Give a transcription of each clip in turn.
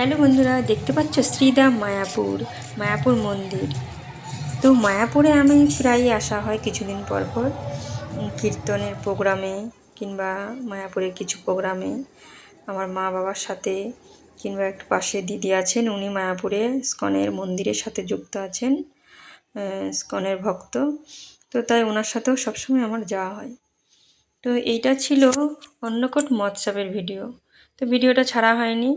Hello বন্ধুরা, দেখতে পাচ্ছ শ্রীদাম মায়াপুর মায়াপুর মন্দির। তো মায়াপুরে আমি প্রায় আসা হয় কিছুদিন পর পর কীর্তনের প্রোগ্রামে কিংবা মায়াপুরের কিছু প্রোগ্রামে। আমার মা বাবার সাথে কিংবা একটা পাশে দিদি আছেন, উনি মায়াপুরে স্কনের মন্দিরের সাথে যুক্ত আছেন স্কনের ভক্ত। তো তাই ওনার সাথেও সবসময় আমার যাওয়া হয়। তো এইটা ছিল অন্নকট মহোৎসবের ভিডিও। তো ভিডিওটা ছাড়া হয়নি।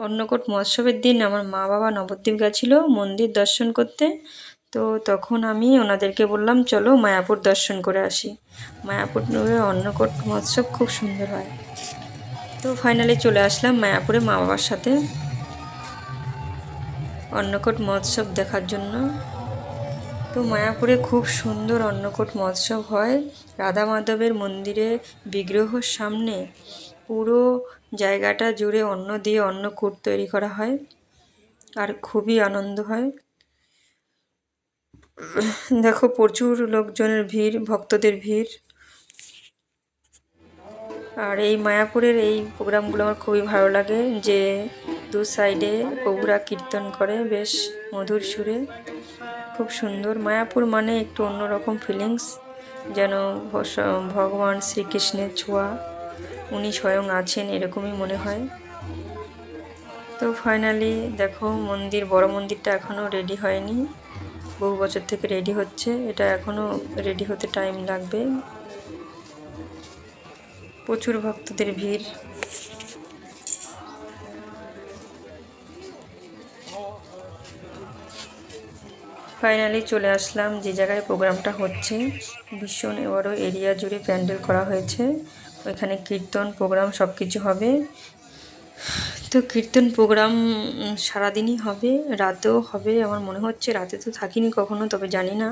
অন্নকূট মহোৎসবের দিন আমার মা বাবা নবদ্বীপ গেছিল মন্দির দর্শন করতে। তো তখন আমি ওনাদেরকে বললাম, চলো মায়াপুর দর্শন করে আসি। মায়াপুরে অন্নকূট মহোৎসব খুব সুন্দর হয়। তো ফাইনালি চলে আসলাম মায়াপুরে মা বাবার সাথে। অন্নকূট মহোৎসব দেখার জন্য। তো মায়াপুরে খুব সুন্দর অন্নকূট মহোৎসব হয়। রাধা মাধবের মন্দিরে বিগ্রহর সামনে। পুরো জায়গাটা জুড়ে অন্ন দিয়ে অন্নকূট তৈরি করা হয় আর খুবই আনন্দ হয়। দেখো প্রচুর লোকজনের ভিড়, ভক্তদের ভিড়। আর এই মায়াপুরের এই প্রোগ্রামগুলো আমার খুবই ভালো লাগে যে দু সাইডে প্রভুরা কীর্তন করে বেশ মধুর সুরে। খুব সুন্দর। মায়াপুর মানে একটু অন্যরকম ফিলিংস যেন ভগবান শ্রীকৃষ্ণের ছোঁয়া। উনি স্বয়ং আছেন এরকমই মনে হয়। তো ফাইনালি দেখো মন্দির, বড় মন্দিরটা এখনও রেডি হয়নি। বহু বছর থেকে রেডি হচ্ছে। এটা এখনও রেডি হতে টাইম লাগবে। প্রচুর ভক্তদের ভিড়। ফাইনালি চলে আসলাম যে জায়গায় প্রোগ্রামটা হচ্ছে। ভীষণ বড় এরিয়া জুড়ে প্যান্ডেল করা হয়েছে। ওইখানে কীর্তন প্রোগ্রাম সব কিছু হবে। তো কীর্তন প্রোগ্রাম সারাদিনই হবে, রাতেও হবে। আমার মনে হচ্ছে রাতে তো থাকিনি কখনো, তবে জানি না।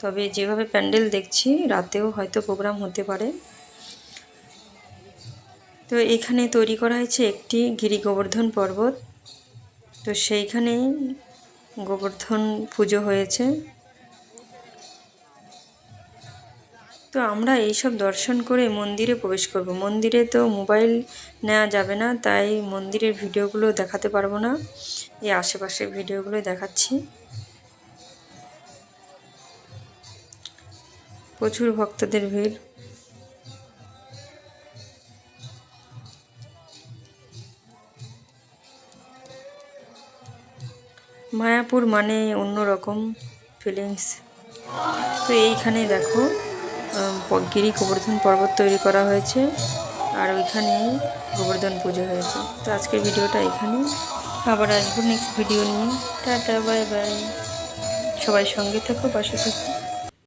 তবে যেভাবে প্যান্ডেল দেখছি, রাতেও হয়তো প্রোগ্রাম হতে পারে। তো এখানে তৈরি করা হয়েছে একটি গিরি গোবর্ধন পর্বত। তো সেইখানেই গোবর্ধন পুজো হয়েছে। তো আমরা এইসব দর্শন করে মন্দিরে প্রবেশ করব। মন্দিরে তো মোবাইল নেওয়া যাবে না, তাই মন্দিরের ভিডিওগুলো দেখাতে পারব না। এই আশেপাশের ভিডিওগুলো দেখাচ্ছি। প্রচুর ভক্তদের ভিড়। মায়াপুর মানে অন্যরকম ফিলিংস তো এইখানে দেখো। গিরি গোবর্ধন পর্বত তৈরি করা হয়েছে আর ওইখানে গোবর্ধন পুজো হয়েছে। তো আজকের ভিডিওটা এখানে আবার আসব নেক্সট ভিডিও নিয়ে। টাটা বাই বাই সবাই সঙ্গে থাকো, পাশে থাকো।